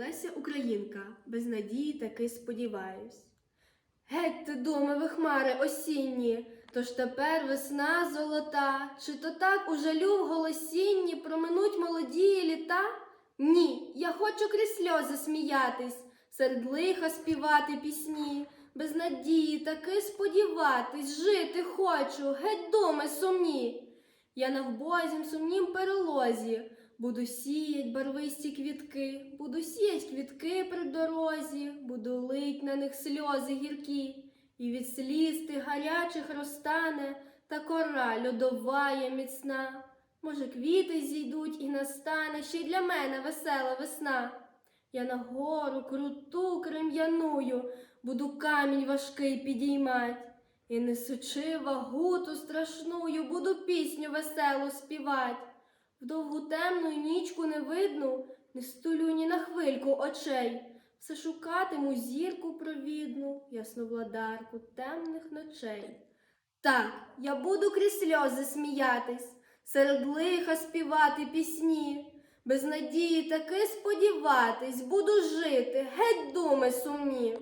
Леся Українка, без надії таки сподіваюсь. Геть ти, думи, ви хмари осінні, тож тепер весна золота, чи то так у жалю в голосінні проминуть молоді літа? Ні, я хочу крізь сльози сміятись, серед лиха співати пісні, без надії таки сподіватись, жити хочу, геть думи сумні. Я на вбозім сумнім перелозі, буду сіять барвисті квітки, буду сіять квітки при дорозі, буду лить на них сльози гіркі, і від сліз тих гарячих розтане та кора льодовая міцна. Може, квіти зійдуть і настане ще й для мене весела весна. Я на гору круту крем'яную, буду камінь важкий підіймать. І несучи вагуту страшную, буду пісню веселу співать. В довгу темну нічку не видну, не стулю ні на хвильку очей. Все шукатиму зірку провідну, ясновладарку темних ночей. Так, я буду крізь сльози сміятись, серед лиха співати пісні, без надії таки сподіватись, буду жити, геть думи сумні.